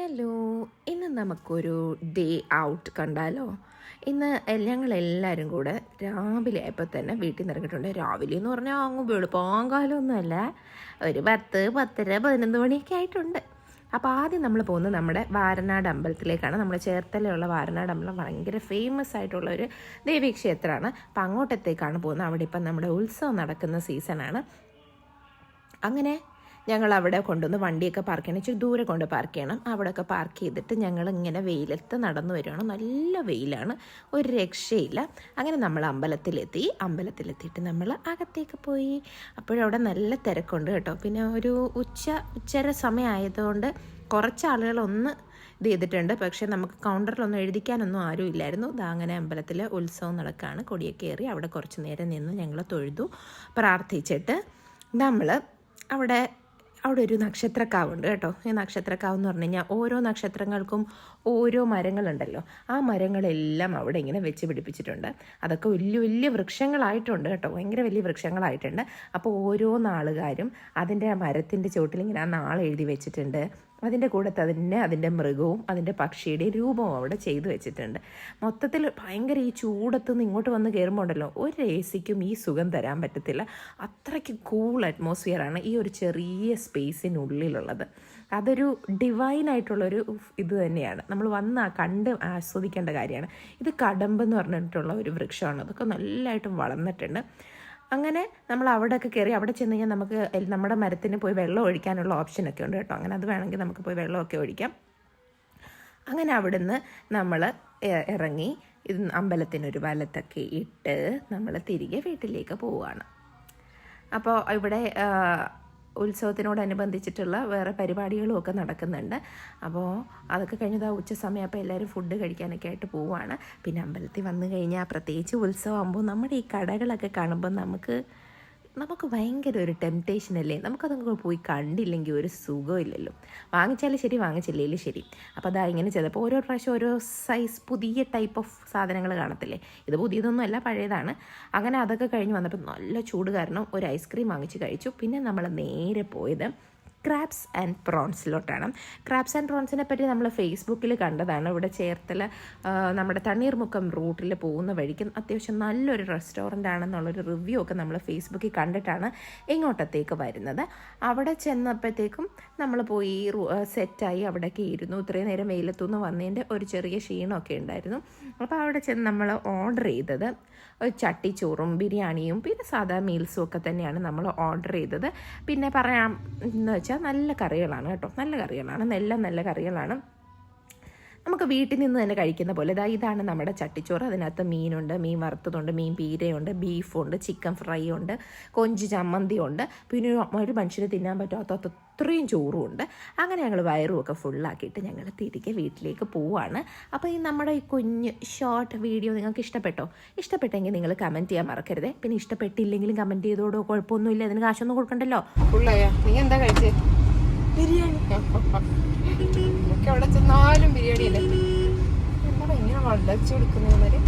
Hello ഇന്ന് നമുക്കൊരു day out കണ്ടാലോ? ഇന്ന് ഞങ്ങളെല്ലാവരും കൂടെ രാവിലെ ആയപ്പോൾ തന്നെ വീട്ടിൽ നിന്ന് ഇറങ്ങിയിട്ടുണ്ട്. രാവിലെ എന്ന് പറഞ്ഞാൽ അങ്ങ് വെളുപ്പാങ്കാലമൊന്നുമല്ല ഒരു പത്ത് പത്തര പതിനൊന്ന് മണിയൊക്കെ ആയിട്ടുണ്ട്. അപ്പോൾ ആദ്യം നമ്മൾ പോകുന്നത് നമ്മുടെ വാരനാട് അമ്പലത്തിലേക്കാണ്. നമ്മുടെ ചേർത്തലയുള്ള വാരനാട് അമ്പലം ഭയങ്കര ഫേമസ് ആയിട്ടുള്ള ഒരു ദേവീക്ഷേത്രമാണ്. അപ്പോൾ അങ്ങോട്ടത്തേക്കാണ് പോകുന്നത്. അവിടെ ഇപ്പം നമ്മുടെ ഉത്സവം നടക്കുന്ന സീസണാണ് അങ്ങനെ ഞങ്ങൾ അവിടെ കൊണ്ടുവന്ന് വണ്ടിയൊക്കെ പാർക്ക് ചെയ്യണം. ഇച്ചിരി ദൂരെ കൊണ്ട് പാർക്ക് ചെയ്യണം. അവിടെയൊക്കെ പാർക്ക് ചെയ്തിട്ട് ഞങ്ങൾ ഇങ്ങനെ വെയിലത്ത് നടന്നു വരുവാണ് നല്ല വെയിലാണ്. ഒരു രക്ഷയില്ല. അങ്ങനെ നമ്മൾ അമ്പലത്തിലെത്തി. അമ്പലത്തിലെത്തിയിട്ട് നമ്മൾ അകത്തേക്ക് പോയി. അപ്പോഴവിടെ നല്ല തിരക്കുണ്ട് കേട്ടോ. പിന്നെ ഒരു ഉച്ച ഉച്ചര സമയമായതുകൊണ്ട് കുറച്ച് ആളുകൾ ഒന്ന് ഇത് ചെയ്തിട്ടുണ്ട്. പക്ഷേ നമുക്ക് കൗണ്ടറിലൊന്നും എഴുതിക്കാനൊന്നും ആരും ഇല്ലായിരുന്നു. ഇതാ അങ്ങനെ അമ്പലത്തിൽ ഉത്സവം നടക്കുകയാണ് കൊടിയൊക്കെ കയറി അവിടെ കുറച്ച് നേരം നിന്ന് ഞങ്ങൾ തൊഴുതു പ്രാർത്ഥിച്ചിട്ട് നമ്മൾ അവിടെ അവിടെ ഒരു നക്ഷത്രക്കാവുണ്ട് കേട്ടോ. ഈ നക്ഷത്രക്കാവ് എന്ന് പറഞ്ഞു കഴിഞ്ഞാൽ ഓരോ നക്ഷത്രങ്ങൾക്കും ഓരോ മരങ്ങളുണ്ടല്ലോ. ആ മരങ്ങളെല്ലാം അവിടെ ഇങ്ങനെ വെച്ച് പിടിപ്പിച്ചിട്ടുണ്ട്. അതൊക്കെ വലിയ വലിയ വൃക്ഷങ്ങളായിട്ടുണ്ട് കേട്ടോ. ഭയങ്കര വലിയ വൃക്ഷങ്ങളായിട്ടുണ്ട്. അപ്പോൾ ഓരോ നാളുകാരും അതിന്റെ മരത്തിന്റെ ചുവട്ടിൽ ഇങ്ങനെ ആ നാൾ എഴുതി വെച്ചിട്ടുണ്ട്. അതിന്റെ കൂടെ തന്നെ അതിന്റെ മൃഗവും അതിന്റെ പക്ഷിയുടെ രൂപവും അവിടെ ചെയ്തു വെച്ചിട്ടുണ്ട്. മൊത്തത്തിൽ ഭയങ്കര ഈ ചൂടത്ത് നിന്ന് ഇങ്ങോട്ട് വന്ന് കയറുമ്പോൾ ഉണ്ടല്ലോ ഒരു എ സിക്കും ഈ സുഖം തരാൻ പറ്റത്തില്ല. അത്രയ്ക്ക് കൂൾ അറ്റ്മോസ്ഫിയറാണ് ഈ ഒരു ചെറിയ സ്പേസിനുള്ളിലുള്ളത് അതൊരു ഡിവൈനായിട്ടുള്ളൊരു ഇത് തന്നെയാണ്. നമ്മൾ വന്ന് കണ്ട് ആസ്വദിക്കേണ്ട കാര്യമാണ്. ഇത് കടമ്പ് എന്ന് പറഞ്ഞിട്ടുള്ള ഒരു വൃക്ഷമാണ്. അതൊക്കെ നല്ലതായിട്ടും വളർന്നിട്ടുണ്ട്. അങ്ങനെ നമ്മൾ അവിടെയൊക്കെ കയറി അവിടെ ചെന്ന് കഴിഞ്ഞാൽ നമുക്ക് നമ്മുടെ മരത്തിന് പോയി വെള്ളം ഒഴിക്കാനുള്ള ഓപ്ഷനൊക്കെ ഉണ്ട് കേട്ടോ. അങ്ങനെ അത് വേണമെങ്കിൽ നമുക്ക് പോയി വെള്ളമൊക്കെ ഒഴിക്കാം. അങ്ങനെ അവിടുന്ന് നമ്മൾ ഇറങ്ങി ഇത് അമ്പലത്തിനൊരു വലത്തൊക്കെ ഇട്ട് നമ്മൾ തിരികെ വീട്ടിലേക്ക് പോവുകയാണ് അപ്പോൾ ഇവിടെ ഉത്സവത്തിനോടനുബന്ധിച്ചിട്ടുള്ള വേറെ പരിപാടികളും ഒക്കെ നടക്കുന്നുണ്ട്. അപ്പോൾ അതൊക്കെ കഴിഞ്ഞത് ഉച്ച സമയം. അപ്പോൾ എല്ലാവരും ഫുഡ് കഴിക്കാനൊക്കെ ആയിട്ട് പോവുകയാണ് പിന്നെ അമ്പലത്തിൽ വന്നു കഴിഞ്ഞാൽ പ്രത്യേകിച്ച് ഉത്സവമാകുമ്പോൾ നമ്മുടെ ഈ കടകളൊക്കെ കാണുമ്പോൾ നമുക്ക് നമുക്ക് ഭയങ്കര ഒരു ടെംപ്റ്റേഷൻ അല്ലേ? നമുക്കതങ്ങ് പോയി കണ്ടില്ലെങ്കിൽ ഒരു സുഖമില്ലല്ലോ. വാങ്ങിച്ചാലും ശരി വാങ്ങിച്ചില്ലേലും ശരി. അപ്പോൾ അതാ ഇങ്ങനെ ചെയ്തപ്പോൾ ഓരോ പ്രാവശ്യം ഓരോ സൈസ് പുതിയ ടൈപ്പ് ഓഫ് സാധനങ്ങൾ കാണത്തില്ലേ? ഇത് പുതിയതൊന്നും അല്ല പഴയതാണ്. അങ്ങനെ അതൊക്കെ കഴിഞ്ഞ് വന്നപ്പോൾ നല്ല ചൂട് കാരണം ഒരു ഐസ്ക്രീം വാങ്ങിച്ച് കഴിച്ചു. പിന്നെ നമ്മൾ നേരെ പോയത് ക്രാബ്സ് ആൻഡ് പ്രോൺസിലോട്ടാണ് ക്രാബ്സ് ആൻഡ് പ്രോൺസിനെ പറ്റി നമ്മൾ ഫേസ്ബുക്കിൽ കണ്ടതാണ്. ഇവിടെ ചേർത്തല നമ്മുടെ തണ്ണീർമുക്കം റൂട്ടിൽ പോകുന്ന വഴിക്ക് അത്യാവശ്യം നല്ലൊരു റെസ്റ്റോറന്റ് ആണെന്നുള്ളൊരു റിവ്യൂ ഒക്കെ നമ്മൾ ഫേസ്ബുക്കിൽ കണ്ടിട്ടാണ് ഇങ്ങോട്ടത്തേക്ക് വരുന്നത്. അവിടെ ചെന്നപ്പോഴത്തേക്കും നമ്മൾ പോയി സെറ്റായി അവിടെയൊക്കെ ഇരുന്നു. ഇത്രയും നേരം വെയിലത്തുനിന്ന് വന്നതിന്റെ ഒരു ചെറിയ ക്ഷീണമൊക്കെ ഉണ്ടായിരുന്നു. അപ്പോൾ അവിടെ ചെന്ന് നമ്മൾ ഓർഡർ ചെയ്തത്. ചട്ടിച്ചോറും ബിരിയാണിയും പിന്നെ സാധാ മീൽസും ഒക്കെ തന്നെയാണ് നമ്മൾ ഓർഡർ ചെയ്തത്. പിന്നെ പറയാം എന്ന് വെച്ചാൽ നല്ല കറികളാണ് കേട്ടോ. നല്ല കറികളാണ്. എല്ലാം നല്ല കറികളാണ്. നമുക്ക് വീട്ടിൽ നിന്ന് തന്നെ കഴിക്കുന്ന പോലെ. ഇതാ ഇതാണ് നമ്മുടെ ചട്ടിച്ചോറ്. അതിനകത്ത് മീനുണ്ട് മീൻ വറുത്തതുണ്ട് മീൻ പീരയുണ്ട് ബീഫുണ്ട് ചിക്കൻ ഫ്രൈ ഉണ്ട് കൊഞ്ച് ചമ്മന്തി ഉണ്ട് പിന്നെ ഒരു മനുഷ്യന് തിന്നാൻ പറ്റാത്ത അത്രയും ചോറും ഉണ്ട് അങ്ങനെ ഞങ്ങൾ വയറുമൊക്കെ ഫുള്ളാക്കിയിട്ട് ഞങ്ങൾ തിരികെ വീട്ടിലേക്ക് പോവാണ്. അപ്പോൾ ഈ നമ്മുടെ ഈ കുഞ്ഞ് ഷോർട്ട് വീഡിയോ നിങ്ങൾക്ക് ഇഷ്ടപ്പെട്ടോ? ഇഷ്ടപ്പെട്ടെങ്കിൽ നിങ്ങൾ കമന്റ് ചെയ്യാൻ മറക്കരുത്. പിന്നെ ഇഷ്ടപ്പെട്ടില്ലെങ്കിലും കമന്റ് ചെയ്തോടോ? കുഴപ്പമൊന്നുമില്ല. അതിന് കാശൊന്നും കൊടുക്കണ്ടല്ലോ? നീ എന്താ കഴിച്ചേ? നമുക്ക് എവിടെ ചെന്നാലും ബിരിയാണി അല്ലേ എന്താ ഇങ്ങനെ വളച്ചു കൊടുക്കുന്നവര്